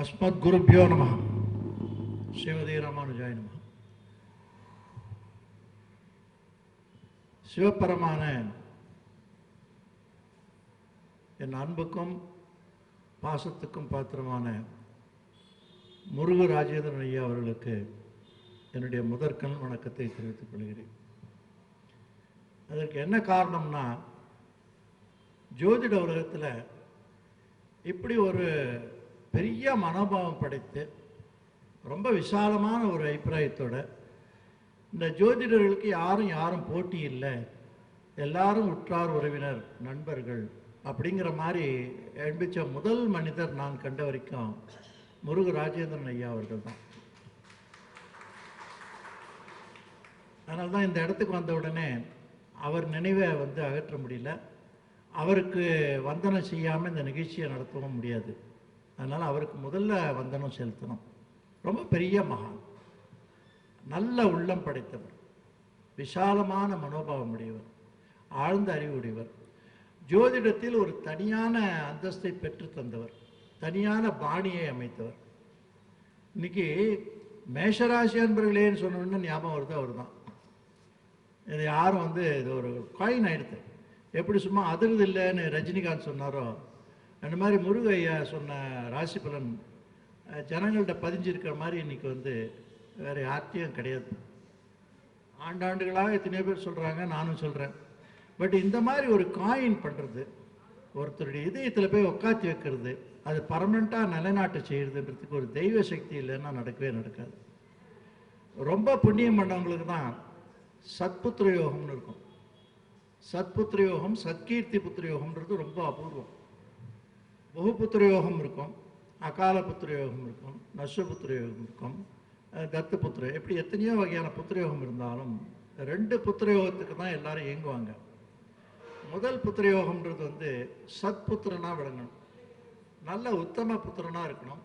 அஸ்மத்குருப்பியோ நம சிவதே ராமானுஜாய நம சிவபரமான என் அன்புக்கும் பாசத்துக்கும் பாத்திரமான முருக ராஜேந்திரன் ஐயா அவர்களுக்கு என்னுடைய முதற்கண் வணக்கத்தை தெரிவித்துக் கொள்கிறேன். அதற்கு என்ன காரணம்னா ஜோதிட உலகத்தில் இப்படி ஒரு பெரிய மனோபாவம் படைத்து ரொம்ப விசாலமான ஒரு அபிப்பிராயத்தோட இந்த ஜோதிடர்களுக்கு யாரும் யாரும் போட்டி இல்லை எல்லாரும் உற்றார் உறவினர் நண்பர்கள் அப்படிங்கிற மாதிரி எழுப்பிச்ச முதல் மனிதர் நான் கண்ட வரைக்கும் முருக ராஜேந்திரன் ஐயா அவர்கள் தான். அதனால தான் இந்த இடத்துக்கு வந்த உடனே அவர் நினைவை வந்து அகற்ற முடியல. அவருக்கு வந்தனம் செய்யாமல் இந்த நிகழ்ச்சியை நடத்தவும் முடியாது. அதனால் அவருக்கு முதல்ல வந்தனம் செலுத்தணும். ரொம்ப பெரிய மகான். நல்ல உள்ளம் படைத்தவர். விசாலமான மனோபாவம் உடையவர். ஆழ்ந்த அறிவுடையவர் ஜோதிடத்தில் ஒரு தனியான அந்தஸ்தை பெற்று தந்தவர். தனியான பாணியை அமைத்தவர். இன்னைக்கு மேஷராசி அன்பர்களேன்னு சொன்ன ஞாபகம் வருது அவர் தான் இது யாரும் வந்து இது ஒரு காயின் ஆயிடுது எப்படி சும்மா அதிர்து இல்லைன்னு ரஜினிகாந்த் சொன்னாரோ அந்த மாதிரி முருகையா சொன்ன ராசி பலன் அஹ், ஜனங்கள்ட்ட பதிஞ்சிருக்கிற மாதிரி இன்னைக்கு வந்து வேற யார்கிட்டையும் கிடையாது. ஆண்டாண்டுகளாக எத்தனையோ பேர் சொல்கிறாங்க நானும் சொல்கிறேன் பட் இந்த மாதிரி ஒரு காயின் பண்ணுறது ஒருத்தருடைய இதயத்தில் போய் உக்காத்தி வைக்கிறது அது பர்மனெண்ட்டாக நிலைநாட்டு செய்கிறதுன்றதுக்கு ஒரு தெய்வ சக்தி இல்லைன்னா நடக்கவே நடக்காது. ரொம்ப புண்ணியம் பண்ணவங்களுக்கு தான் சத்புத்திர யோகம்னு இருக்கும். சத்புத்திர யோகம் சத்கீர்த்தி புத்திர யோகம்ன்றது ரொம்ப அபூர்வம். பகுபுத்திர யோகம் இருக்கும் அகால புத்திர யோகம் இருக்கும் நஸ்வபுத்திர யோகம் இருக்கும் தத்து புத்திர எப்படி எத்தனையோ வகையான புத்திர யோகம் இருந்தாலும் ரெண்டு புத்திர யோகத்துக்கு தான் எல்லாரும் இயங்குவாங்க. முதல் புத்திர யோகம்ன்றது வந்து சத்புத்திரனா விளங்கணும். நல்ல உத்தம புத்திரனா இருக்கணும்.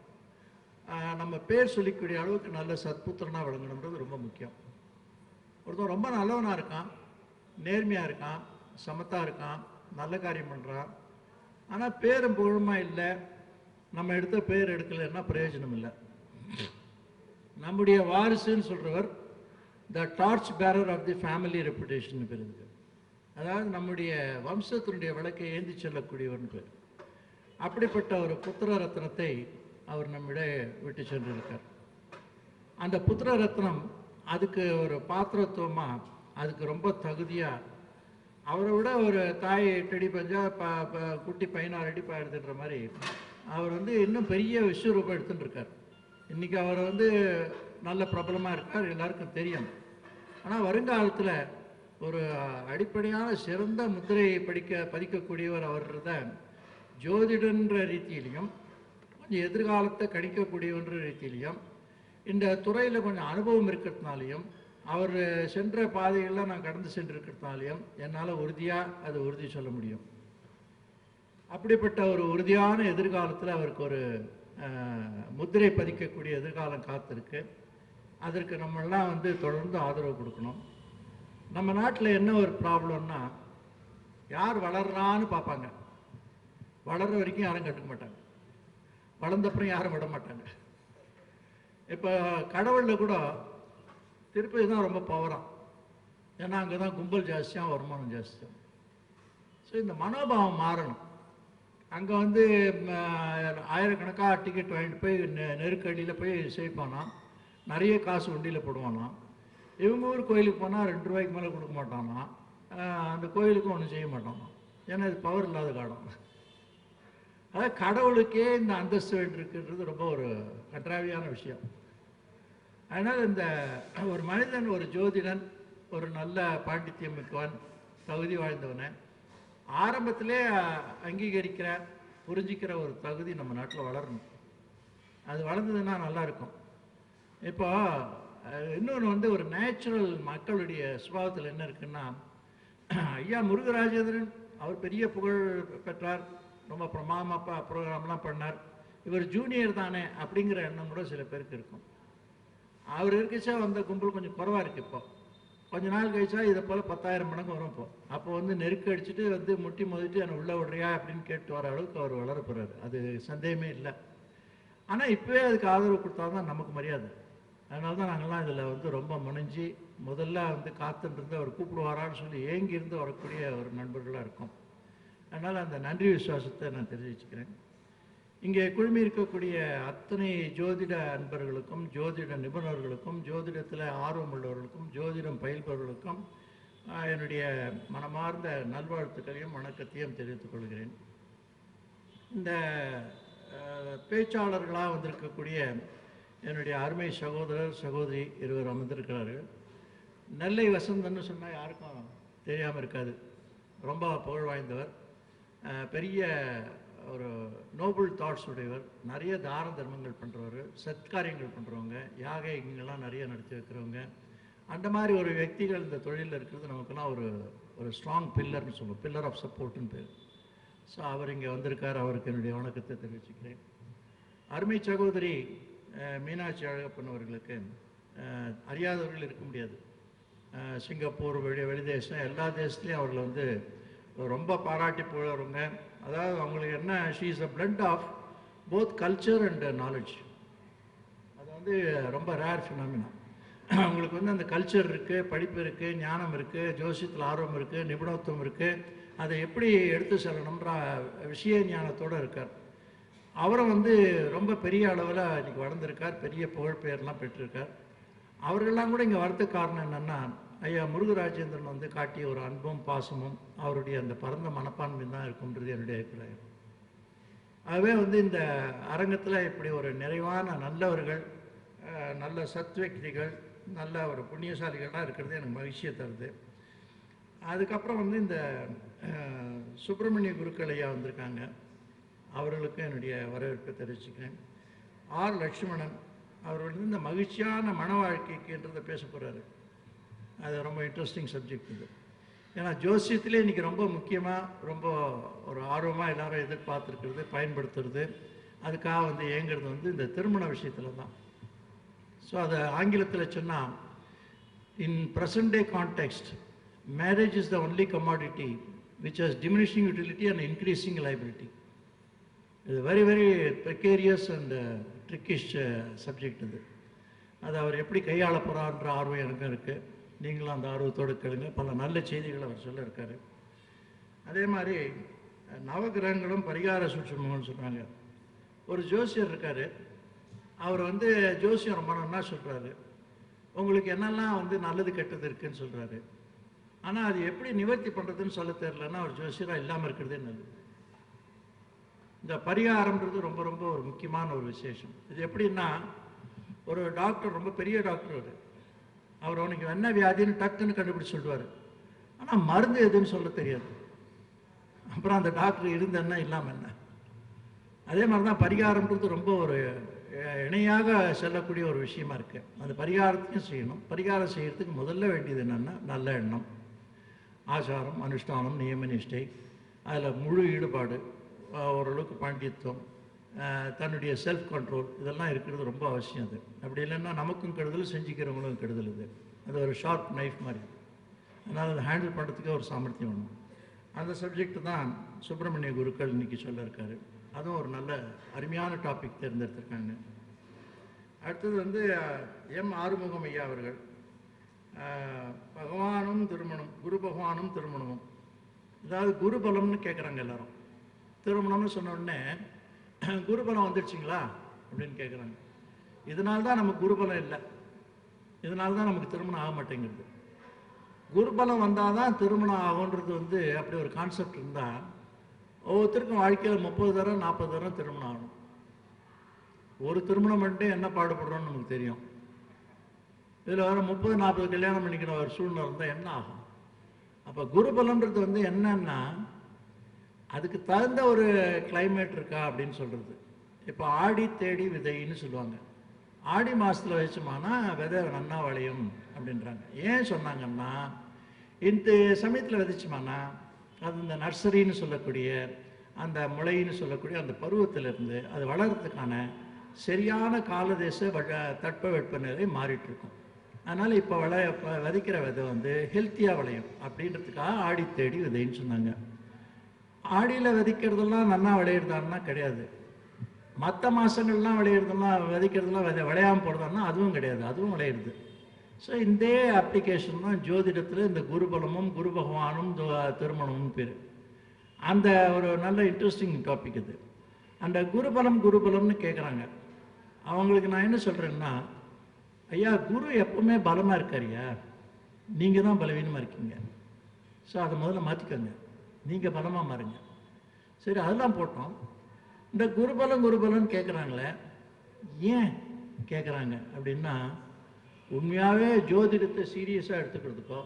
நம்ம பேர் சொல்லிக்கூடிய அளவுக்கு நல்ல சத்புத்திரனா விளங்கணுன்றது ரொம்ப முக்கியம். ஒருத்தன் ரொம்ப நல்லவனா இருக்கான் நேர்மையா இருக்கான் சமத்தா இருக்கான் நல்ல காரியம் பண்றான் ஆனால் பேரும் புகழுமா இல்லை. நம்ம எடுத்த பேர் எடுக்கலைன்னா பிரயோஜனம் இல்லை நம்முடைய வாரிசுன்னு சொல்கிறவர் the torch bearer of the family reputation பேர் அதாவது நம்முடைய வம்சத்தினுடைய விளக்கை ஏந்தி செல்லக்கூடியவர்னு பேர். அப்படிப்பட்ட ஒரு புத்திர ரத்னத்தை அவர் நம்மிடையே விட்டு சென்றிருக்கார். அந்த புத்திர ரத்னம் அதுக்கு ஒரு பாத்திரத்துவமாக அதுக்கு ரொம்ப தகுதியாக அவரை விட ஒரு தாய் எட்டடி பஞ்சா ப ப- குட்டி பதினாறு அடி எடுத்துன்ற மாதிரி அவர் வந்து இன்னும் பெரிய விஸ்வரூபம் எடுத்துகிட்டு இருக்கார் இன்றைக்கி அவர் வந்து நல்ல பிரபலமாக இருக்கார் எல்லாருக்கும் தெரியும். ஆனால் வருங்காலத்தில் ஒரு அடிப்படையான சிறந்த முத்திரையை படிக்க பதிக்கக்கூடியவர் அவர் தான் ஜோதிடன்ற ரீதியிலையும் கொஞ்சம் எதிர்காலத்தை கணிக்கக்கூடியவன்ற ரீதியிலையும் இந்த துறையில் கொஞ்சம் அனுபவம் இருக்கிறதுனாலையும் அவர் சென்ற பாதைகளில் நான் கடந்து சென்றிருக்கிறதாலையும் என்னால் உறுதியாக அது உறுதி சொல்ல முடியும். அப்படிப்பட்ட ஒரு உறுதியான எதிர்காலத்தில் அவருக்கு ஒரு முத்திரை பதிக்கக்கூடிய எதிர்காலம் காத்திருக்கு. அதற்கு நம்மெல்லாம் வந்து தொடர்ந்து ஆதரவு கொடுக்கணும். நம்ம நாட்டில் என்ன ஒரு ப்ராப்ளம்னா யார் வளர்றான்னு பார்ப்பாங்க. வளர்ற வரைக்கும் யாரும் கட்டுக்க மாட்டாங்க. வளர்ந்தப்புறம் யாரும் விட மாட்டாங்க. இப்போ கடவுளில் கூட திருப்பதி தான் ரொம்ப பவராக ஏன்னா அங்கே தான் கும்பல் ஜாஸ்தியாக வருமானம் ஜாஸ்தியாக ஸோ இந்த மனோபாவம் மாறணும். அங்கே வந்து ஆயிரக்கணக்காக டிக்கெட் வாங்கிட்டு போய் நெ- நெருக்கடியில் போய் சேர்ப்பானா நிறைய காசு வண்டியில் போடுவானாம். இவங்க ஊர் கோயிலுக்கு போனால் ரெண்டு ரூபாய்க்கு மேலே கொடுக்க மாட்டானா அந்த கோயிலுக்கும் ஒன்றும் செய்ய மாட்டானா ஏன்னா இது பவர் இல்லாத காலம் அதாவது கடவுளுக்கே இந்த அந்தஸ்து வேண்டியிருக்குன்றது ரொம்ப ஒரு கன்றாவியான விஷயம். அதனால் இந்த ஒரு மனிதன் ஒரு ஜோதிடன் ஒரு நல்ல பாண்டித்யம் மிக்கவன் தகுதி வாழ்ந்தவனை ஆரம்பத்திலே அங்கீகரிக்கிற புரிஞ்சிக்கிற ஒரு தகுதி நம்ம நாட்டில் வளரணும். அது வளர்ந்ததுன்னா நல்லா இருக்கும். இப்போ இன்னொன்று வந்து ஒரு நேச்சுரல் மக்களுடைய சுபாவத்தில் என்ன இருக்குன்னா ஐயா முருகராஜேந்திரன் அவர் பெரிய புகழ் பெற்றார் ரொம்ப பிரமாதமாக ப்ரோக்ராம்லாம் பண்ணார். இவர் ஜூனியர் தானே அப்படிங்கிற எண்ணம் கூட சில பேருக்கு இருக்கும். அவர் இருக்கச்சா வந்த கும்பல் கொஞ்சம் குறவாக இருக்கு இப்போ. கொஞ்ச நாள் கழிச்சா இதை போல் பத்தாயிரம் மடங்கு வரும் இப்போ. அப்போ வந்து நெருக்க அடிச்சுட்டு வந்து முட்டி மோதிட்டு என்னை உள்ள விடுறியா அப்படின்னு கேட்டு வர அளவுக்கு அவர் வளர போறாரு. அது சந்தேகமே இல்லை. ஆனால் இப்போவே அதுக்கு ஆதரவு கொடுத்தா தான் நமக்கு மரியாதை. அதனால தான் நாங்கள்லாம் இதில் வந்து ரொம்ப முனைஞ்சி முதல்ல வந்து காத்துட்டு அவர் கூப்பிடுவாரான்னு சொல்லி ஏங்கி இருந்து வரக்கூடிய ஒரு நண்பர்களாக இருக்கும். அதனால் அந்த நன்றி விசுவாசத்தை நான் தெரிஞ்சு வச்சுக்கிறேன் இங்கே குழுமி இருக்கக்கூடிய அத்தனை ஜோதிட அன்பர்களுக்கும் ஜோதிட நிபுணர்களுக்கும் ஜோதிடத்தில் ஆர்வம் உள்ளவர்களுக்கும் ஜோதிடம் பயில்பவர்களுக்கும் என்னுடைய மனமார்ந்த நல்வாழ்த்துக்களையும் வணக்கத்தையும் தெரிவித்துக் கொள்கிறேன். இந்த பேச்சாளர்களாக வந்திருக்கக்கூடிய என்னுடைய அருமை சகோதரர் சகோதரி இருவர் அமர்ந்திருக்கிறார்கள். நெல்லை வசந்தன்னு சொன்னால் யாருக்கும் தெரியாமல் இருக்காது. ரொம்ப புகழ் வாய்ந்தவர். பெரிய ஒரு நோபல் தாட்ஸ் உடையவர் நிறைய தான தர்மங்கள் பண்ணுறவர் சத்காரியங்கள் பண்ணுறவங்க யாக இங்கெல்லாம் நிறைய நடத்தி வைக்கிறவங்க. அந்த மாதிரி ஒரு వ్యక్తిகள் இந்த தொழிலில் இருக்கிறது நமக்குலாம் ஒரு ஒரு ஸ்ட்ராங் பில்லர்னு சொல்லுவோம். பில்லர் ஆஃப் சப்போர்ட்னு பேர். ஸோ அவர் இங்கே வந்திருக்கார். அவருக்கு என்னுடைய வணக்கத்தை தெரிவிச்சுக்கிறேன். அருமை சகோதரி மீனாட்சி அழகப்பன் அவர்களுக்கு அறியாதவர்கள் இருக்க முடியாது. சிங்கப்பூர் வெளி வெளி தேசம் எல்லா தேசத்துலேயும் அவர்களை வந்து ரொம்ப பாராட்டி போகிறவங்க அதாவது அவங்களுக்கு என்ன she is a blend of both culture and knowledge அது வந்து ரொம்ப ரேர் ஃபினாமினா அவங்களுக்கு வந்து அந்த கல்ச்சர் இருக்குது படிப்பு இருக்குது ஞானம் இருக்குது ஜோசியத்தில் ஆர்வம் இருக்குது நிபுணத்துவம் இருக்குது அதை எப்படி எடுத்து செல்லணுன்ற விஷய ஞானத்தோடு இருக்கார். அவரும் வந்து ரொம்ப பெரிய அளவில் இன்றைக்கி வளர்ந்துருக்கார். பெரிய புகழ்பெயர்லாம் பெற்றிருக்கார். அவர்கள்லாம் கூட இங்கே வரதுக்கு காரணம் என்னென்னா ஐயா முருகராஜேந்திரன் வந்து காட்டிய ஒரு அன்பும் பாசமும் அவருடைய அந்த பரந்த மனப்பான்மை தான் இருக்கும்ன்றது என்னுடைய அபிப்பிராயம். ஆகவே வந்து இந்த அரங்கத்தில் இப்படி ஒரு நிறைவான நல்லவர்கள் நல்ல சத்வக்திகள் நல்ல ஒரு புண்ணியசாலிகளாக இருக்கிறது எனக்கு மகிழ்ச்சியை தருது. அதுக்கப்புறம் வந்து இந்த சுப்பிரமணிய குருக்கள் ஐயா வந்திருக்காங்க. அவர்களுக்கும் என்னுடைய வரவேற்பை தெரிவிச்சுக்கிறேன். ஆர் லக்ஷ்மணன் அவர்கள் இந்த மகிழ்ச்சியான மன வாழ்க்கைக்குன்றதை பேச போகிறாரு அது ரொம்ப இன்ட்ரெஸ்டிங் சப்ஜெக்ட் இது. ஏன்னா ஜோசியத்திலே இன்றைக்கி ரொம்ப முக்கியமாக ரொம்ப ஒரு ஆர்வமாக எல்லாரும் எதிர்பார்த்துருக்கிறது பயன்படுத்துறது. அதுக்காக வந்து ஏங்குறது வந்து இந்த திருமண விஷயத்தில் தான் ஸோ அதை ஆங்கிலத்தில் சொன்னால் in present day context marriage is the only commodity which has diminishing utility and increasing liability இது very very precarious and trickish subject இது. அது அவர் எப்படி கையாள போகிறான்ற ஆர்வம் எனக்கும் இருக்குது நீங்களும் அந்த ஆர்வத்தோடு கேளுங்க. பல நல்ல செய்திகளை அவர் சொல்ல இருக்காரு அதே மாதிரி நவகிரகங்களும் பரிகார சூட்சமங்கள்னு சொல்கிறாங்க ஒரு ஜோசியர் இருக்கார். அவர் வந்து ஜோசியம் ரொம்ப நல்லா சொல்கிறாரு உங்களுக்கு என்னெல்லாம் வந்து நல்லது கெட்டது இருக்குன்னு சொல்கிறாரு ஆனால் அது எப்படி நிவர்த்தி பண்ணுறதுன்னு சொல்ல தெரிலன்னா அவர் ஜோசியராக இல்லாமல் இருக்கிறதே நல்லது. இந்த பரிகாரம்ன்றது ரொம்ப ரொம்ப ஒரு முக்கியமான ஒரு விசேஷம். இது எப்படின்னா ஒரு டாக்டர் ரொம்ப பெரிய டாக்டர் அவர். அவர் அவனுக்கு என்ன வியாதின்னு டக்குன்னு கண்டுபிடிச்சு சொல்லுவார். ஆனால் மருந்து எதுன்னு சொல்ல தெரியாது. அப்புறம் அந்த டாக்டர் இருந்தேன்னா இல்லாமல் என்ன? அதே மாதிரி தான் பரிகாரம்ன்றது ரொம்ப ஒரு இணையாக செல்லக்கூடிய ஒரு விஷயமா இருக்குது அந்த பரிகாரத்தையும் செய்யணும். பரிகாரம் செய்கிறதுக்கு முதல்ல வேண்டியது என்னென்னா நல்ல எண்ணம் ஆச்சாரம் அனுஷ்டானம் நியம நிஷ்டை அதில் முழு ஈடுபாடு ஓரளவுக்கு பாண்டியத்துவம் தன்னுடைய செல்ஃப் கண்ட்ரோல் இதெல்லாம் இருக்கிறது ரொம்ப அவசியம் அது. அப்படி இல்லைன்னா நமக்கும் கெடுதல் செஞ்சுக்கிறவங்களும் கெடுதல் இது. அது ஒரு ஷார்ப் நைஃப் மாதிரி அதனால் அதை ஹேண்டில் பண்ணுறதுக்கே ஒரு சாமர்த்தியம் வேணும். அந்த சப்ஜெக்ட் தான் சுப்பிரமணிய குருக்கள் இன்னைக்கு சொல்ல இருக்காரு அதுவும் ஒரு நல்ல அருமையான டாபிக் தேர்ந்தெடுத்திருக்காங்க. அடுத்தது வந்து எம் ஆறுமுகம் ஐயா அவர்கள். பகவானும் திருமணம் குரு பகவானும் திருமணமும். அதாவது குருபலம்னு கேட்குறாங்க எல்லாரும். திருமணம்னு சொன்ன உடனே குருபலம் வந்துடுச்சிங்களா? அப்படின்னு கேட்குறாங்க இதனால தான் நமக்கு குருபலம் இல்லை. இதனால தான் நமக்கு திருமணம் ஆக மாட்டேங்குது. குருபலம் வந்தால் தான் திருமணம் ஆகுன்றது வந்து அப்படி ஒரு கான்செப்ட் இருந்தால் ஒவ்வொருத்தருக்கும் வாழ்க்கையில் முப்பது தரம் நாற்பது தரம் திருமணம் ஆகணும். ஒரு திருமணம் பண்ணிட்டு என்ன பாடுபடுறோம்னு நமக்கு தெரியும். இதில் வர முப்பது நாற்பது கல்யாணம் பண்ணிக்கிற ஒரு சூழ்நிலை இருந்தால் என்ன ஆகும்? அப்போ குருபலன்றது வந்து என்னன்னா அதுக்கு தகுந்த ஒரு கிளைமேட் இருக்கா அப்படின்னு சொல்கிறது இப்போ ஆடி தேடி விதைன்னு சொல்லுவாங்க. ஆடி மாதத்தில் வச்சோமானா விதை நன்னா விளையும் அப்படின்றாங்க. ஏன் சொன்னாங்கன்னா இந்த சமயத்தில் விதைச்சோமானா அது இந்த நர்சரின்னு சொல்லக்கூடிய அந்த முளைன்னு சொல்லக்கூடிய அந்த பருவத்திலிருந்து அது வளர்கிறதுக்கான சரியான காலதேச வட தட்பவெப்பநிலை நிலை மாறிட்டுருக்கும். அதனால் இப்போ விளைய இப்போ விதைக்கிற விதை வந்து ஹெல்த்தியாக விளையும். அப்படின்றதுக்காக ஆடி தேடி விதைன்னு சொன்னாங்க. ஆடியில் விதைக்கிறதெல்லாம் நன்னா விளையிடுதான்னா கிடையாது. மற்ற மாதங்கள்லாம் விளையிறதெல்லாம் விதைக்கிறதுலாம் விதை விளையாமல் போகிறதுனா அதுவும் கிடையாது. அதுவும் விளையிடுது ஸோ இந்த அப்ளிகேஷன் தான் ஜோதிடத்தில் இந்த குருபலமும் குரு பகவானும் திருமணமும் பேர். அந்த ஒரு நல்ல இன்ட்ரெஸ்டிங் டாபிக் இது. அந்த குருபலம் குருபலம்னு கேட்குறாங்க அவங்களுக்கு நான் என்ன சொல்கிறேன்னா ஐயா குரு எப்பவுமே பலமாக இருக்காருயா நீங்கள் தான் பலவீனமாக இருக்கீங்க. ஸோ அதை முதல்ல மாற்றிக்கோங்க நீங்கள் பலமாக மாறுங்க. சரி அதெல்லாம் போட்டோம். இந்த குருபலம் குருபலம்னு கேட்குறாங்களே ஏன் கேட்குறாங்க அப்படின்னா உண்மையாகவே ஜோதிடத்தை சீரியஸாக எடுத்துக்கிறதுக்கோ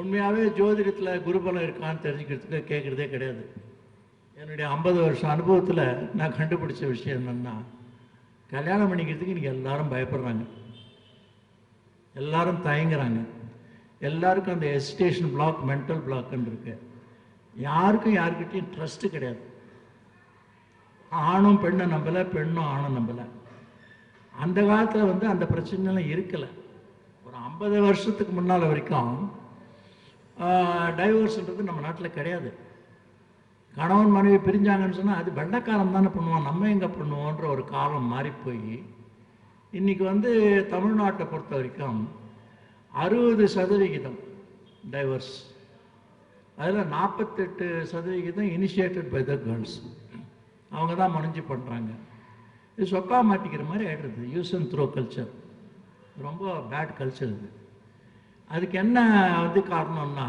உண்மையாகவே ஜோதிடத்தில் குருபலம் இருக்கான்னு தெரிஞ்சுக்கிறதுக்கோ கேட்குறதே கிடையாது. என்னுடைய ஐம்பது வருஷம் அனுபவத்தில் நான் கண்டுபிடிச்ச விஷயம் என்னென்னா கல்யாணம் பண்ணிக்கிறதுக்கு இன்றைக்கி எல்லாரும் பயப்படுறாங்க. எல்லாரும் தயங்குறாங்க. எல்லாருக்கும் அந்த எஜிடேஷன் பிளாக் மென்டல் பிளாக்குன்னு இருக்குது யாருக்கும் யாருக்கிட்டையும் ட்ரஸ்ட்டு கிடையாது. ஆணும் பெண்ணை நம்பலை பெண்ணும் ஆணை நம்பலை. அந்த காலத்தில் வந்து அந்த பிரச்சனைலாம் இருக்கலை. ஒரு ஐம்பது வருஷத்துக்கு முன்னால் வரைக்கும் டைவர்ஸ்ன்றது நம்ம நாட்டில் கிடையாது. கணவன் மனைவி பிரிஞ்சாங்கன்னு சொன்னால் அது வெள்ளக்காரன் தானே பண்ணுவான் நம்ம எங்கே பண்ணுவோன்ற ஒரு காலம் மாறி போய் இன்னைக்கு வந்து தமிழ்நாட்டை பொறுத்த வரைக்கும் அறுபது சதவிகிதம் டைவர்ஸ் அதில் நாற்பத்தெட்டு சதவிகிதம் இனிஷியேட்டட் பை த கேர்ள்ஸ் அவங்க தான் முடிஞ்சு பண்ணுறாங்க இது சொக்கா மாட்டிக்கிற மாதிரி ஆகிடுறது யூஸ் அண்ட் த்ரோ கல்ச்சர் ரொம்ப பேட் கல்ச்சர் இது. அதுக்கு என்ன வந்து காரணம்னா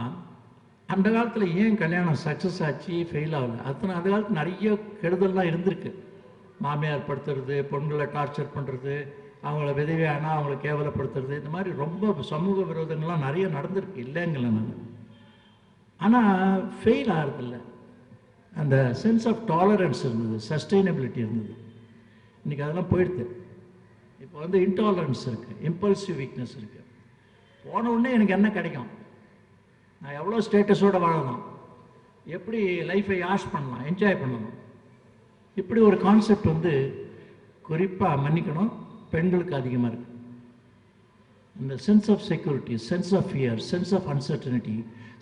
அந்த காலத்தில் ஏன் கல்யாணம் சக்ஸஸ் ஆச்சு ஃபெயில் ஆகல? அத்தனை அந்த காலத்தில் நிறைய கெடுதல்லாம் இருந்திருக்கு. மாமியார் படுத்துறது பெண்களை டார்ச்சர் பண்ணுறது அவங்கள விதவையானா அவங்கள கேவலப்படுத்துறது இந்த மாதிரி ரொம்ப சமூக விரோதங்கள்லாம் நிறைய நடந்திருக்கு. இல்லைங்கள நான். ஆனால் ஃபெயில் ஆகிறதில்ல அந்த சென்ஸ் ஆஃப் டாலரன்ஸ் இருந்தது சஸ்டைனபிலிட்டி இருந்தது. இன்றைக்கி அதெல்லாம் போயிடுது. இப்போ வந்து இன்டாலரன்ஸ் இருக்குது இம்பல்சிவ் வீக்னஸ் இருக்குது போன உடனே எனக்கு என்ன கிடைக்கும்? நான் எவ்வளோ ஸ்டேட்டஸோடு வாழலாம் எப்படி லைஃப்பை யாஷ் பண்ணலாம் என்ஜாய் பண்ணலாம் இப்படி ஒரு கான்செப்ட் வந்து குறிப்பாக மன்னிக்கணும் பெண்களுக்கு அதிகமாக இருக்குது இந்த sense of security sense of fear sense of uncertainty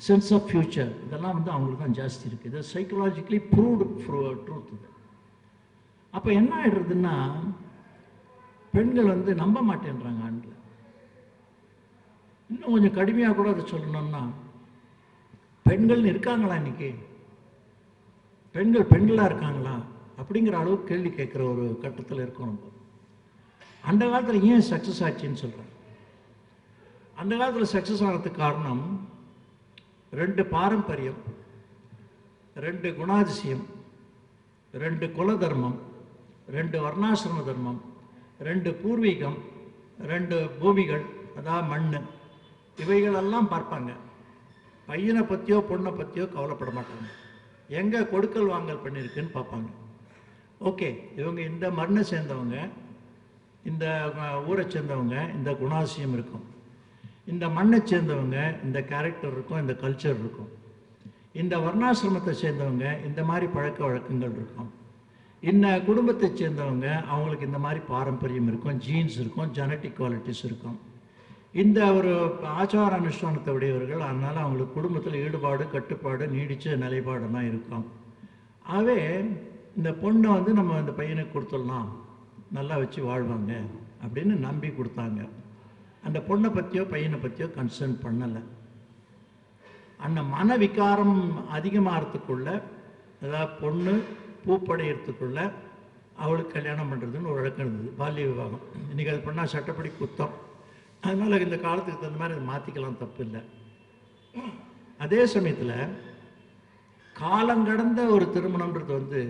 sense of future இதெல்லாம் வந்து அவங்களுக்கு தான் ஜாஸ்தி இருக்குது இது சைக்கலாஜிக்கலி ப்ரூவ்டு ட்ரூத் இது. அப்போ என்ன ஆகிடுறதுன்னா பெண்கள் வந்து நம்ப மாட்டேன்றாங்க ஆண்களை. இன்னும் கொஞ்சம் கடுமையாக கூட அதை சொல்லணும்னா பெண்கள் இருக்காங்களா இன்னைக்கு? பெண்கள் பெண்களாக இருக்காங்களா? அப்படிங்கிற அளவுக்கு கேள்வி கேட்குற ஒரு கட்டத்தில் இருக்கணும் நம்ம. அந்த காலத்தில் ஏன் சக்ஸஸ் ஆச்சுன்னு சொல்கிறேன் அந்த காலத்தில் சக்ஸஸ் ஆகிறதுக்கு காரணம் ரெண்டு பாரம்பரியம் ரெண்டு குணாதிசயம் ரெண்டு குல தர்மம் ரெண்டு வர்ணாசிரம தர்மம் ரெண்டு பூர்வீகம் ரெண்டு பூமிகள் அதாவது மண் இவைகளெல்லாம் பார்ப்பாங்க. பையனை பற்றியோ பொண்ணை பற்றியோ கவலைப்பட மாட்டாங்க. எங்கே கொடுக்கல் வாங்கல் பண்ணியிருக்குன்னு பார்ப்பாங்க. ஓகே இவங்க இந்த மண்ணை சேர்ந்தவங்க இந்த ஊரை சேர்ந்தவங்க இந்த குணாசியம் இருக்கும். இந்த மண்ணை சேர்ந்தவங்க இந்த கேரக்டர் இருக்கும் இந்த கல்ச்சர் இருக்கும். இந்த வர்ணாசிரமத்தை சேர்ந்தவங்க இந்த மாதிரி பழக்க வழக்கங்கள் இருக்கும். இந்த குடும்பத்தை சேர்ந்தவங்க அவங்களுக்கு இந்த மாதிரி பாரம்பரியம் இருக்கும் ஜீன்ஸ் இருக்கும் ஜெனட்டிக் குவாலிட்டிஸ் இருக்கும். இந்த ஒரு ஆச்சார அனுஷ்டானத்தை உடையவர்கள் அதனால் அவங்களுக்கு குடும்பத்தில் ஈடுபாடு கட்டுப்பாடு நீடித்த நிலைப்பாடெல்லாம் இருக்கும். ஆகவே இந்த பொண்ணை வந்து நம்ம இந்த பையனுக்கு கொடுத்துடலாம். நல்லா வச்சு வாழ்வாங்க அப்படின்னு நம்பி கொடுத்தாங்க. அந்த பொண்ணை பற்றியோ பையனை பற்றியோ கன்சர்ன் பண்ணலை. அந்த மன விகாரம் அதிகமாகிறதுக்குள்ள அதாவது பொண்ணு பூப்படையிறதுக்குள்ள அவளுக்கு கல்யாணம் பண்ணுறதுன்னு ஒரு வழக்கம் இருந்தது பால்ய விவாகம். இன்றைக்கி அது பண்ணால் சட்டப்படி குத்தம். அதனால் இந்த காலத்துக்கு தகுந்த மாதிரி அதை மாற்றிக்கலாம் தப்பு இல்லை. அதே சமயத்தில் காலங்கடந்த ஒரு திருமணம்ன்றது வந்து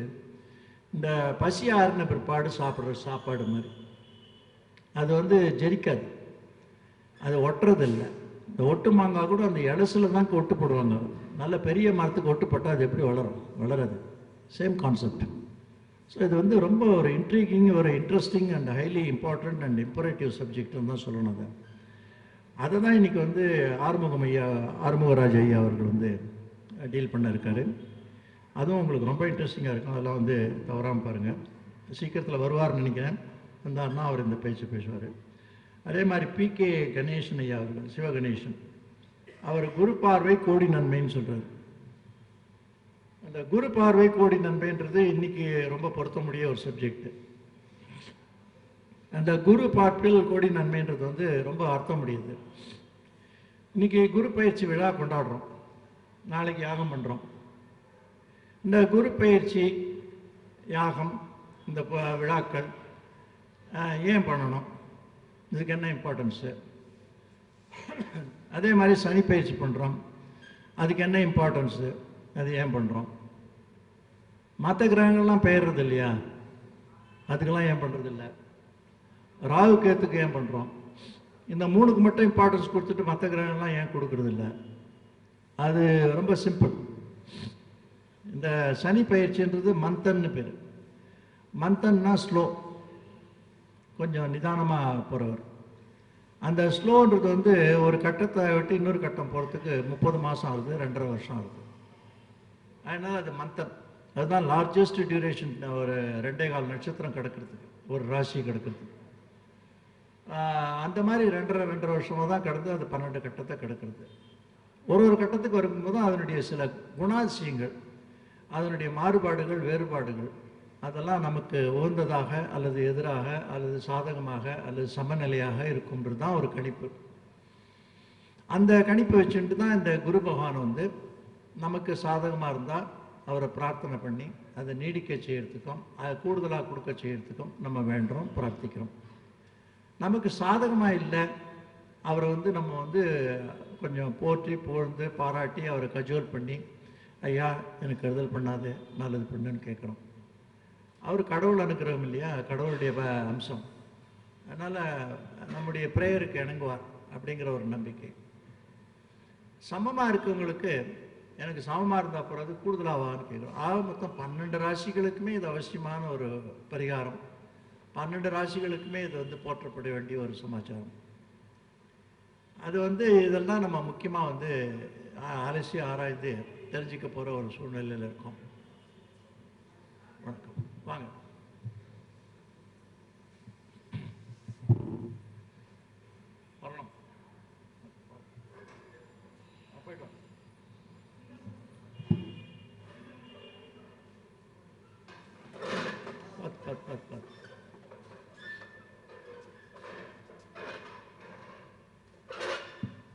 இந்த பசி ஆறின பிற்பாடு சாப்பிட்ற சாப்பாடு மாதிரி. அது வந்து ஜெரிக்காது. அது ஒட்டுறதில்லை. இந்த ஒட்டு மாங்காய் கூட அந்த இலசில் தான் ஒட்டு போடுவாங்க. நல்ல பெரிய மரத்துக்கு ஒட்டு போட்டால் அது எப்படி வளரும்? வளராது. சேம் கான்செப்ட் ஸோ இது வந்து ரொம்ப ஒரு இன்ட்ரீகிங் ஒரு interesting and highly important and imperative சப்ஜெக்ட்னு தான் சொல்லணும் அதை. அதை தான் இன்றைக்கி வந்து ஆறுமுகம் ஐயா ஆறுமுகராஜ் ஐயா அவர்கள் வந்து டீல் பண்ண இருக்காரு அதுவும் உங்களுக்கு ரொம்ப இன்ட்ரெஸ்டிங்காக இருக்கும். அதெல்லாம் வந்து தவறாமல் பாருங்கள் சீக்கிரத்தில் வருவார்னு நினைக்கிறேன். வந்தார்னா அவர் இந்த பேச்சு பேசுவார். அதே மாதிரி பி கே கணேசன் ஐயா அவர்கள் சிவகணேசன். அவர் குரு பார்வை கோடி நன்மைன்னு சொல்கிறார் அந்த குரு பார்வை கோடி நன்மைன்றது இன்னைக்கு ரொம்ப பொருத்தமுடிய ஒரு சப்ஜெக்ட் அந்த குரு பார்ப்பில் கோடி நன்மைன்றது வந்து ரொம்ப அர்த்தம் முடியுது இன்னைக்கு குரு பயிற்சி விழா கொண்டாடுறோம். நாளைக்கு யாகம் பண்ணுறோம் இந்த குரு பயிற்சி யாகம் இந்த ப- விழாக்கள் ஏன் பண்ணணும்? இதுக்கு என்ன இம்பார்ட்டன்ஸு அதே மாதிரி சனி பயிற்சி பண்ணுறோம் அதுக்கு என்ன இம்பார்ட்டன்ஸு அது ஏன் பண்ணுறோம் மற்ற கிரகங்கள்லாம் பெயர்றது இல்லையா? அதுக்கெல்லாம் ஏன் பண்ணுறது இல்லை? ராகு கேத்துக்கு ஏன் பண்ணுறோம் இந்த மூணுக்கு மட்டும் இம்பார்ட்டன்ஸ் கொடுத்துட்டு மற்ற கிரகங்கள்லாம் ஏன் கொடுக்கறதில்ல அது ரொம்ப சிம்பிள் இந்த சனி பயிற்சின்றது மந்தன்னு பேர். மந்தன்னா ஸ்லோ கொஞ்சம் நிதானமாக போகிறவர் அந்த ஸ்லோன்றது வந்து ஒரு கட்டத்தை விட்டு இன்னொரு கட்டம் போகிறதுக்கு முப்பது மாதம் ஆகுது ரெண்டரை வருஷம் ஆகுது. அதனால் அது மந்தம். அதுதான் லார்ஜஸ்ட் டியூரேஷன் ஒரு ரெண்டே கால் நட்சத்திரம் கிடக்கிறதுக்கு ஒரு ராசி கிடக்கிறதுக்கு அந்த மாதிரி ரெண்டரை ரெண்டரை வருஷமாக தான் கிடந்து அது பன்னெண்டு கட்டத்தை கிடக்கிறது. ஒரு ஒரு கட்டத்துக்கு வரும்போது அதனுடைய சில குணாதிசயங்கள் அதனுடைய மாறுபாடுகள் வேறுபாடுகள் அதெல்லாம் நமக்கு உகந்ததாக அல்லது எதிராக அல்லது சாதகமாக அல்லது சமநிலையாக இருக்கும்ன்றது தான் ஒரு கணிப்பு. அந்த கணிப்பை வச்சுட்டு தான் இந்த குரு பகவான் வந்து நமக்கு சாதகமாக இருந்தால் அவரை பிரார்த்தனை பண்ணி அதை நீடிக்க செய்கிறதுக்கும் அதை கூடுதலாக கொடுக்க செய்கிறதுக்கும் நம்ம வேண்டுறோம் பிரார்த்திக்கிறோம். நமக்கு சாதகமாக இல்லை அவரை வந்து நம்ம வந்து கொஞ்சம் போற்றி புகழ்ந்து பாராட்டி அவரை கஜோல் பண்ணி ஐயா எனக்கு கருதல் பண்ணாது நல்லது பண்ணுன்னு கேட்குறோம் அவர் கடவுள் அனுக்கிரகம் இல்லையா? கடவுளுடைய அம்சம். அதனால் நம்முடைய ப்ரேயருக்கு இணங்குவார் அப்படிங்கிற ஒரு நம்பிக்கை. சமமாக இருக்கவங்களுக்கு எனக்கு சமமாக இருந்தால் போகிறது கூடுதலாவான்னு கேட்குறோம். ஆக மொத்தம் பன்னெண்டு ராசிகளுக்குமே இது அவசியமான ஒரு பரிகாரம். பன்னெண்டு ராசிகளுக்குமே இது வந்து போற்றப்பட வேண்டிய ஒரு சமாச்சாரம். அது வந்து இதெல்லாம் நம்ம முக்கியமாக வந்து அலசி ஆராய்ந்து தெரிஞ்சுக்க போகிற ஒரு சூழ்நிலையில் இருக்கோம். வணக்கம். வாங்க. வரணும். ஆ, போயிட்டு வாங்க. பத்து பத்து பத்து பத்து.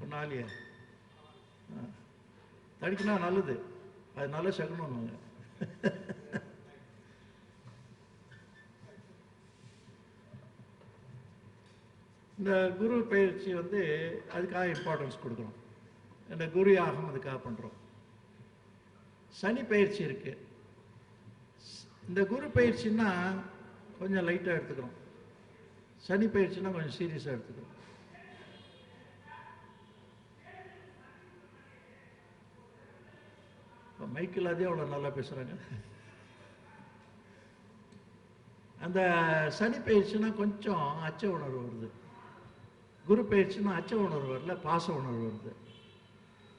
நாளையே. தடிக்கினா நல்லது. அது நல்ல சகுனம்னுவாங்க இந்த குரு பயிற்சி வந்து அதுக்காக இம்பார்ட்டன்ஸ் கொடுக்குறோம் இந்த குரு யாகம் அதுக்காக பண்ணுறோம் சனி பயிற்சி இருக்கு. இந்த குரு பயிற்சின்னா கொஞ்சம் லைட்டாக எடுத்துக்கிறோம் சனி பயிற்சின்னா கொஞ்சம் சீரியஸாக எடுத்துக்கிறோம் இப்போ மைக் அதே அவ்வளோ நல்லா பேசுகிறாங்க அந்த சனி பயிற்சினா கொஞ்சம் அச்ச உணர்வு வருது. குரு பயிற்சினா அச்ச உணர்வு வரல பாச உணர்வு வருது.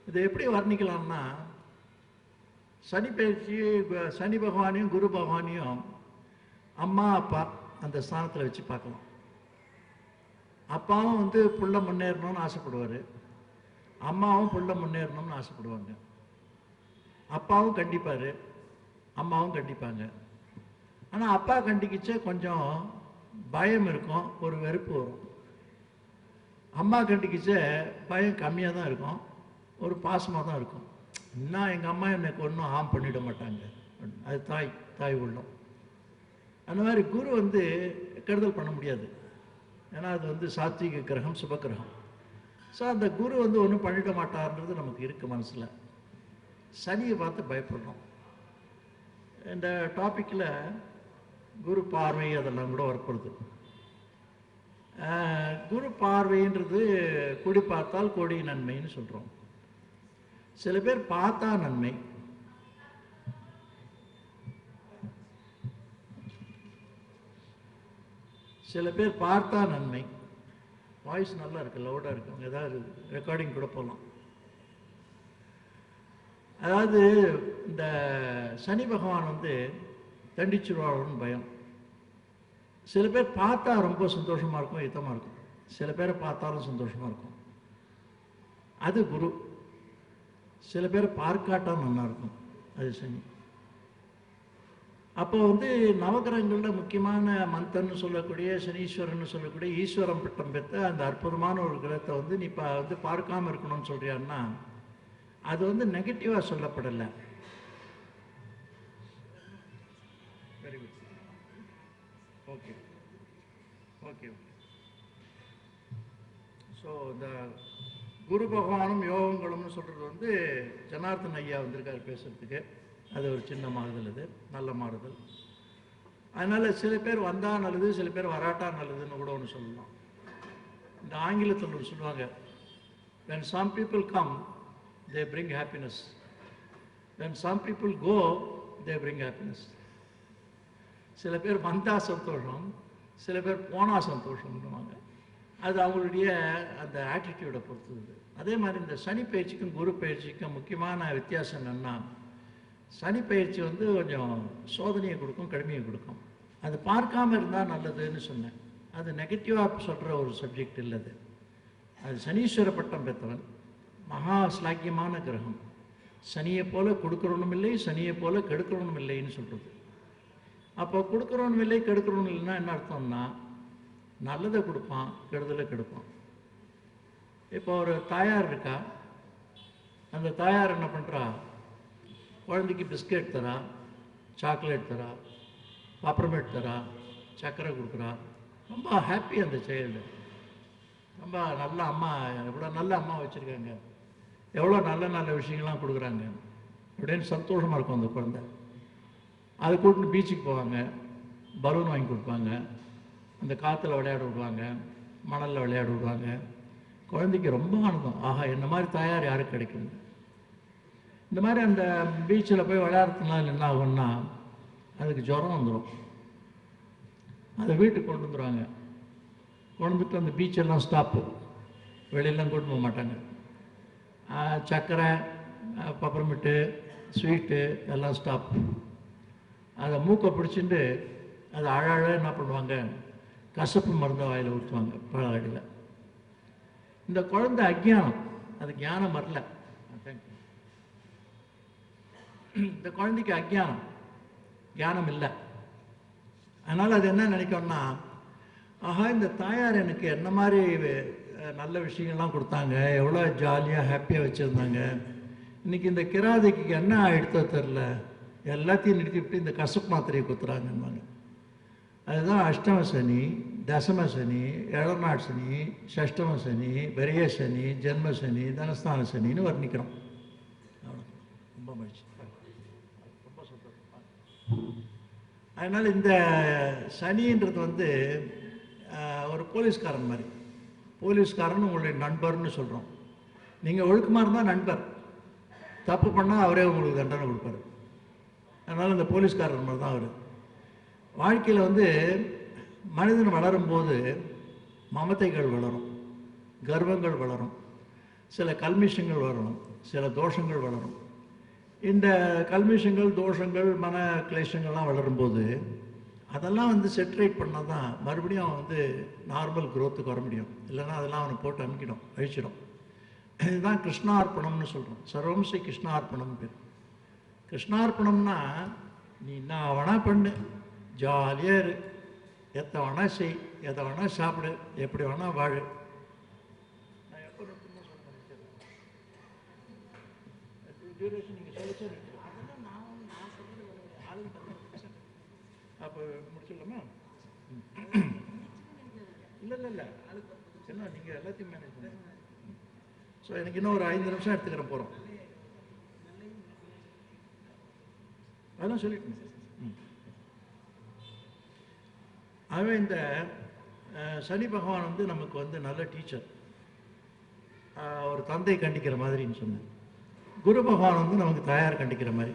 இதை எப்படி வர்ணிக்கலாம்னா சனி பயிற்சி சனி பகவானையும் குரு பகவானையும் அம்மா அப்பா அந்த ஸ்தானத்தில் வச்சு பார்க்கலாம். அப்பாவும் வந்து புள்ள முன்னேறணும்னு ஆசைப்படுவார். அம்மாவும் புள்ள முன்னேறணும்னு ஆசைப்படுவாங்க. அப்பாவும் கண்டிப்பார் அம்மாவும் கண்டிப்பாங்க. ஆனால் அப்பா கண்டிக்கிச்சே கொஞ்சம் பயம் இருக்கும் ஒரு வெறுப்பு வரும். அம்மா கட்டிக்கிச்ச பயம் கம்மியாக தான் இருக்கும். ஒரு பாசமாக தான் இருக்கும். இன்னும் எங்கள் அம்மா எனக்கு ஒன்றும் ஆம் பண்ணிட மாட்டாங்க. அது தாய் தாய் உள்ளம். அந்த மாதிரி குரு வந்து கெடுதல் பண்ண முடியாது. ஏன்னா அது வந்து சாத்விக கிரகம் சுப கிரகம் ஸோ அந்த குரு வந்து ஒன்றும் பண்ணிட மாட்டார்ன்றது நமக்கு இருக்குது மனசில். சனியை பார்த்து பயப்படுறோம் இந்த டாப்பிக்கில் குரு பார்வை அதெல்லாம் கூட வரப்படுது குரு பார்வைன்றது குடி பார்த்தால் கொடி நன்மைன்னு சொல்கிறோம் சில பேர் பார்த்தா நன்மை. சில பேர் பார்த்தா நன்மை. வாய்ஸ் நல்லா இருக்கு லவுடாக இருக்கு. அவங்க ஏதாவது ரெக்கார்டிங் கூட போகலாம் அதாவது இந்த சனி பகவான் வந்து தண்டிச்சிருவாருன்னு பயம். சில பேர் பார்த்தா ரொம்ப சந்தோஷமாக இருக்கும் இதமாக இருக்கும். சில பேரை பார்த்தாலும் சந்தோஷமாக இருக்கும். அது குரு. சில பேர் பார்க்காட்டா நல்லா இருக்கும். அது சனி. அப்போ வந்து நவகிரகங்களில் முக்கியமான மந்தன்னு சொல்லக்கூடிய சனீஸ்வரன் சொல்லக்கூடிய ஈஸ்வரம் பட்டம் பெற்ற அந்த அற்புதமான ஒரு கிரகத்தை வந்து நீ பா வந்து பார்க்காம இருக்கணும்னு சொல்றியான்னா அது வந்து நெகட்டிவாக சொல்லப்படலை. ஸோ இந்த குரு பகவானும் யோகங்களும்னு சொல்கிறது வந்து ஜனார்த்தன் ஐயா வந்திருக்கார் பேசுகிறதுக்கு அது ஒரு சின்ன மாறுதல் அது நல்ல மாறுதல். அதனால் சில பேர் வந்தால் நல்லது சில பேர் வராட்டா நல்லதுன்னு கூட ஒன்று சொல்லலாம். இந்த ஆங்கிலத்தில் ஒன்று சொல்லுவாங்க when some people come they bring happiness when some people go they bring happiness சில பேர் வந்தா சந்தோஷம் சில பேர் போனா சந்தோஷம் அது அவங்களுடைய அந்த ஆட்டிடியூடை பொறுத்தது. அதே மாதிரி இந்த சனி பயிற்சிக்கும் குரு பயிற்சிக்கும் முக்கியமான வித்தியாசம் என்னன்னா சனி பயிற்சி வந்து கொஞ்சம் சோதனையை கொடுக்கும் கடுமையை கொடுக்கும். அது பார்க்காம இருந்தால் நல்லதுன்னு சொன்னேன். அது நெகட்டிவாக சொல்கிற ஒரு சப்ஜெக்ட் இல்லை அது. அது சனீஸ்வர பட்டம் பெற்றவன். மகா ஸ்லாக்கியமான கிரகம். சனியை போல கொடுக்குறவனும் இல்லை சனியை போல கெடுக்கிறவனும் இல்லைன்னு சொல்கிறது அப்போ கொடுக்குறவனும் இல்லை கெடுக்கிறவனும் இல்லைன்னா என்ன அர்த்தம்னா நல்லதை கொடுப்பான் கெடுதலை கெடுப்பான். இப்போ ஒரு தாயார் இருக்கா? அந்த தாயார் என்ன பண்ணுறா குழந்தைக்கு பிஸ்கெட் தரா சாக்லேட் தரா பப்ரமேட் தரா சர்க்கரை கொடுக்குறா. ரொம்ப ஹாப்பி அந்த சைல்டு ரொம்ப நல்ல அம்மா எவ்வளோ நல்ல அம்மா வச்சுருக்காங்க. எவ்வளோ நல்ல நல்ல விஷயங்கள்லாம் கொடுக்குறாங்க. அப்படின்னு சந்தோஷமாக இருக்கும் அந்த குழந்தை. அதை கூட்டிட்டு பீச்சுக்கு போவாங்க. பலூன் வாங்கி கொடுப்பாங்க. அந்த காற்றுல விளையாட விடுவாங்க மணலில் விளையாட விடுவாங்க. குழந்தைக்கு ரொம்ப ஆனந்தம் ஆஹா என்ன மாதிரி தாயார் யாருக்கு கிடைக்கும்? இந்த மாதிரி அந்த பீச்சில் போய் விளையாடுறதுனால என்ன ஆகும்னா அதுக்கு ஜுரம் வந்துடும் அதை வீட்டுக்கு கொண்டு வந்துடுவாங்க கொண்டு வந்துட்டு அந்த பீச்செல்லாம் ஸ்டாப்பு வெளியெல்லாம் கூட்டு போக மாட்டாங்க. சக்கரை சர்க்கரை பப்பரமிட்டு ஸ்வீட்டு எல்லாம் ஸ்டாப் அதை மூக்கை பிடிச்சிட்டு அதை அழ அழ என்ன பண்ணுவாங்க? கசப்பு மருந்தை வாயில் ஊற்றுவாங்க பழகடியில். இந்த குழந்தை அஜ்ஞானம். அது ஞானம் வரல. இந்த குழந்தைக்கு அஜ்ஞானம். ஞானம் இல்லை. அதனால் அது என்ன நினைக்கணும்னா ஆஹா இந்த தாயார் எனக்கு என்ன மாதிரி நல்ல விஷயங்கள்லாம் கொடுத்தாங்க. எவ்வளோ ஜாலியாக ஹாப்பியாக வச்சுருந்தாங்க. இன்னைக்கு இந்த கிராதைக்கு என்ன ஆகிடுத்தோ தெரில எல்லாத்தையும் நிறுத்திவிட்டு இந்த கசப்பு மாத்திரையை குத்துறாங்கன்னாங்க அதுதான் அஷ்டம சனி தசம சனி ஏழநாட் சனி ஷஷ்டம சனி பெரிய சனி ஜென்ம சனி தனஸ்தான சனின்னு வர்ணிக்கிறோம். ரொம்ப மகிழ்ச்சி. ரொம்ப அதனால் இந்த சனின்றது வந்து ஒரு போலீஸ்காரன் மாதிரி. போலீஸ்காரன் உங்களுடைய நண்பர்னு சொல்கிறோம் நீங்கள் ஒழுக்கமாக இருந்தால் நண்பர். தப்பு பண்ணால் அவரே உங்களுக்கு தண்டனை கொடுப்பாரு. அதனால் இந்த போலீஸ்காரர் மாதிரி தான் அவர். வாழ்க்கையில் வந்து மனிதன் வளரும்போது மமதைகள் வளரும் கர்வங்கள் வளரும் சில கல்மிஷங்கள் வளரும் சில தோஷங்கள் வளரும். இந்த கல்மிஷங்கள் தோஷங்கள் மன கிளேஷங்கள்லாம் வளரும்போது அதெல்லாம் வந்து செட்ரேட் பண்ணால் தான் மறுபடியும் அவன் வந்து நார்மல் குரோத்துக்கு வர முடியும். இல்லைன்னா அதெல்லாம் அவனை போட்டு அமுக்கிடும் அழிச்சிடும். இதுதான் கிருஷ்ணார்ப்பணம்னு சொல்கிறோம் சர்வம் ஸ்ரீ கிருஷ்ணார்ப்பணம் பேர். கிருஷ்ணார்ப்பணம்னா நீ என்ன அவனா பண்ணு. ஜாலியாக இரு. எத்த வேணால் செய். எதை வேணால் சாப்பிடு. எப்படி வேணால் வாழு. நான் எப்போ நான் அப்போ முடிச்சிடலாமா? இல்லை இல்லை இல்லை. என்ன நீங்கள் எல்லாத்தையும் மேனேஜ் பண்ணுங்க. ஸோ எனக்கு இன்னும் ஒரு ஐந்து நிமிஷம் எடுத்துக்கிறேன் போகிறோம் அதெல்லாம் சொல்லிட்டேன் சார் அவன் இந்த சனி பகவான் வந்து நமக்கு வந்து நல்ல டீச்சர் ஒரு தந்தை கண்டிக்கிற மாதிரின்னு சொன்னேன் குரு பகவான் வந்து நமக்கு தயார் கண்டிக்கிற மாதிரி.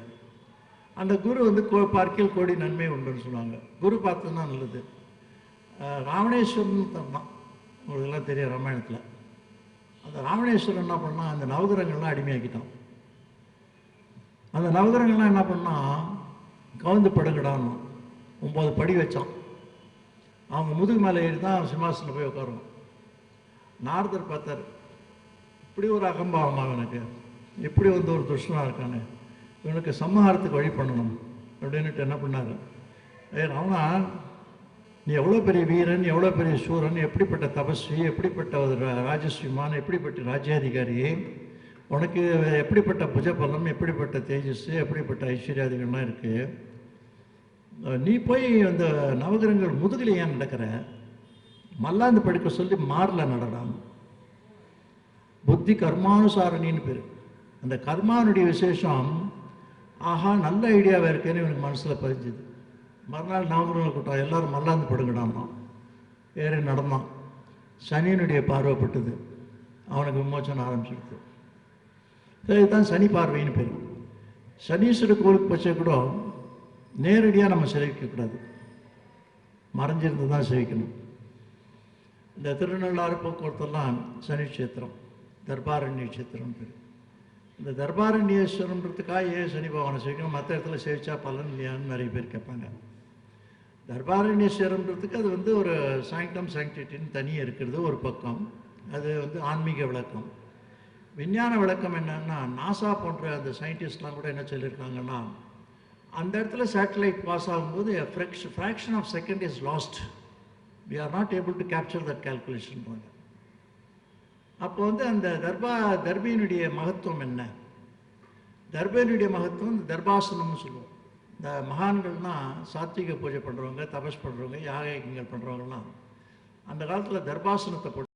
அந்த குரு வந்து கோ பார்க்கில் கோடி நன்மை உண்டுன்னு சொன்னாங்க குரு பார்த்ததுன்னா நல்லது. அஹ், ராவணேஸ்வரன் தான். உங்களுக்கெல்லாம் தெரியும் ராமாயணத்தில். அந்த ராவணேஸ்வரன் என்ன பண்ணால் அந்த நவகிரகங்கள்லாம் அடிமையாக்கிட்டான். அந்த நவகிரகங்கள்லாம் என்ன பண்ணால் கவுந்து படுக்கடான்னு ஒம்பது படி வச்சான். அவங்க முதுகு மேலே ஏறி தான் சிம்மாசனில் போய் உட்காரணும். நாரதர் பார்த்தார் இப்படி ஒரு அகம்பாவமா இவனுக்கு? இப்படி வந்து ஒரு துஷ்டனாக இருக்கானே? இவனுக்கு சம்ஹாரத்துக்கு வழி பண்ணணும். அப்படின்னுட்டு என்ன பண்ணாரு? ஏ ராவணா நீ எவ்வளோ பெரிய வீரன் எவ்வளோ பெரிய சூரன் எப்படிப்பட்ட தபஸ்வி எப்படிப்பட்ட ஒரு ரா- எப்படிப்பட்ட ராஜ்யாதிகாரி உனக்கு எப்படிப்பட்ட புஜபலம் எப்படிப்பட்ட தேஜஸ் எப்படிப்பட்ட ஐஸ்வர்யாதிகள்லாம் இருக்குது நீ போய் அந்த நவகிரகங்கள் முதுகில் ஏன் நடக்கிற? மல்லாந்து படுக்க சொல்லி மாறல நடடாம் புத்தி கர்மானுசாரணின்னு பேர். அந்த கர்மானுடைய விசேஷம் ஆஹா நல்ல ஐடியாவாக இருக்கேன்னு எனக்கு மனசில் பதிஞ்சுது. மறுநாள் நவகிரக கூட்டம் எல்லாரும் மல்லாந்து படுங்கடாமா. ஏறி நடந்தான். சனியினுடைய பார்வைப்பட்டது அவனுக்கு விமோச்சனம் ஆரம்பிச்சிடுது. இதுதான் சனி பார்வைன்னு பேர். சனீஸ்வர கோவிலுக்கு பச்சை கூட நேரடியாக நம்ம சேவிக்கக்கூடாது மறைஞ்சிருந்து தான் சேவிக்கணும். இந்த திருநள்ளாறு போக்குவரத்தெல்லாம் சனி தர்பாரண்ய கஷேத்திரம் பேர். இந்த தர்பாரண்யேஸ்வரன்றதுக்காக ஏன் சனி பகவானை சேவிக்கணும்? மற்ற இடத்துல சேவிச்சா பலன் இல்லையான்னு நிறைய பேர் கேட்பாங்க. தர்பாரண்யேஸ்வரன்றதுக்கு அது வந்து ஒரு சாங்டம் சாங்டிட்டின்னு தனியாக இருக்கிறது ஒரு பக்கம். அது வந்து ஆன்மீக விளக்கம். விஞ்ஞான விளக்கம் என்னன்னா நாசா போன்ற அந்த சயின்டிஸ்ட்லாம் கூட என்ன சொல்லியிருக்காங்கன்னா அந்த இடத்துல சேட்டலைட் பாஸ் ஆகும்போது fraction of second is lost we are not able to capture that calculation போங்க அப்போ வந்து அந்த தர்பா தர்பியினுடைய மகத்துவம் என்ன? தர்பையினுடைய மகத்துவம் இந்த தர்பாசனம்னு சொல்லுவோம். இந்த மகான்கள்னா சாத்விக பூஜை பண்ணுறவங்க தபஸ் பண்ணுறவங்க யாக யஜ்ஞங்கள் பண்ணுறவங்கலாம் அந்த காலத்தில் தர்பாசனத்தை போட்டு